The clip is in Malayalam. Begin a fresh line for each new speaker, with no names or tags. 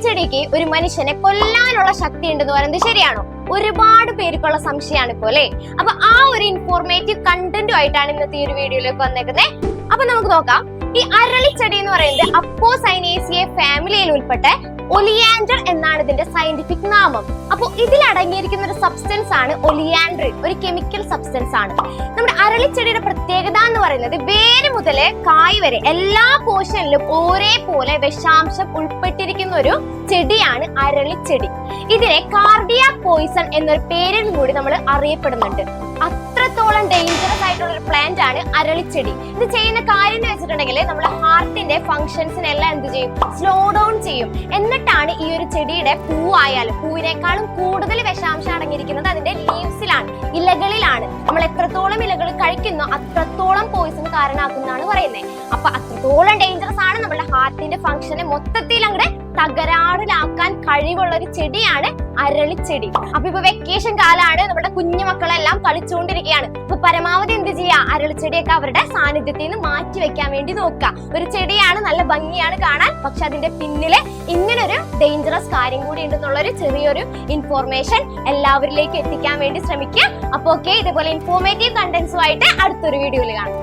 അരളിച്ചെടിക്ക് ഒരു മനുഷ്യനെ കൊല്ലാനുള്ള ശക്തി ഉണ്ടെന്ന് പറയുന്നത് ശരിയാണോ? ഒരുപാട് പേർക്കുള്ള സംശയമാണ് ഇപ്പോൾ അല്ലേ? അപ്പൊ ആ ഒരു ഇൻഫോർമേറ്റീവ് കണ്ടന്റും ആയിട്ടാണ് ഇന്നത്തെ ഈ ഒരു വീഡിയോയിലേക്ക് വന്നേക്കുന്നത് അപ്പൊ നമുക്ക് നോക്കാം. ഈ അരളിച്ചെടി എന്ന് പറയുന്നത് അപ്പോസൈനേസിയെ ഫാമിലിയിൽ ഉൾപ്പെട്ട ഒലിയാൻഡർ എന്നാണ് ഇതിന്റെ സയന്റിഫിക് നാമം. അപ്പോൾ ഇതിൽ അടങ്ങിയിരിക്കുന്ന ഒരു സബ്സ്റ്റൻസ് ആണ് ഒലിയാൻഡ്രിൻ. ഒരു കെമിക്കൽ സബ്സ്റ്റൻസ് ആണ്. നമ്മുടെ അരളിച്ചെടിയുടെ പ്രത്യേകത എന്ന് പറയുന്നത് വേര് മുതൽ കായ് വരെ എല്ലാ പോർഷനിലും ഒരേപോലെ വിഷാംശം ഉൾപ്പെട്ടിരിക്കുന്ന ഒരു ചെടിയാണ് അരളിച്ചെടി. ഇതിനെ കാർഡിയാക് പോയിസൺ എന്നൊരു പേരിൽ കൂടി നമ്മൾ അറിയപ്പെടുന്നുണ്ട്. അത്രത്തോളം ഡേഞ്ചറസ് ആയിട്ടുള്ള ഒരു പ്ലാന്റ് ആണ് അരളിച്ചെടി. ഇത് ചെയ്യുന്ന കാര്യം എന്ന് വെച്ചിട്ടുണ്ടെങ്കിൽ നമ്മുടെ ഹാർട്ടിന്റെ ഫങ്ഷൻസിനെല്ലാം എന്ത് ചെയ്യും? സ്ലോ ഡൗൺ ചെയ്യും. എന്നിട്ടാണ് ഈ ഒരു ചെടിയുടെ പൂവായാലും പൂവിനേക്കാളും കൂടുതൽ വിഷാംശം അടങ്ങിയിരിക്കുന്നത് അതിന്റെ ലീവ്സിലാണ് എത്രത്തോളം ഇലകൾ കഴിക്കുന്നോ അത്രത്തോളം പോയിസൺ കാരണമാക്കുന്നതാണ് പറയുന്നത് അപ്പൊ അത്രത്തോളം ഡേഞ്ചറസ് ആണ് നമ്മുടെ ഹാർട്ടിന്റെ ഫംഗ്ഷനെ മൊത്തത്തിൽ അങ്ങോട്ട് തകരാറിലാക്കാൻ കഴിവുള്ള ഒരു ചെടിയാണ് അരളിച്ചെടി. അപ്പൊ ഇപ്പൊ വെക്കേഷൻ കാലാണ് നമ്മുടെ കുഞ്ഞു മക്കളെല്ലാം കളിച്ചുകൊണ്ടിരിക്കുകയാണ്. അപ്പൊ പരമാവധി എന്ത് ചെയ്യാ അരളിച്ചെടിയൊക്കെ അവരുടെ സാന്നിധ്യത്തിൽ നിന്ന് മാറ്റി വെക്കാൻ വേണ്ടി നോക്കുക. ഒരു ചെടിയാണ് നല്ല ഭംഗിയാണ് കാണാൻ. പക്ഷെ അതിന്റെ പിന്നിൽ ഇങ്ങനൊരു ഡേഞ്ചറസ് കാര്യം കൂടി ഉണ്ടെന്നുള്ള ഒരു ചെറിയൊരു ഇൻഫോർമേഷൻ എല്ലാവരിലേക്ക് എത്തിക്കാൻ വേണ്ടി ശ്രമിക്കുക. അപ്പൊ ഓക്കെ ഇതുപോലെ ഇൻഫോർമേറ്റീവ് കണ്ടന്റ്സുമായിട്ട് അടുത്തൊരു വീഡിയോയിൽ കാണാം.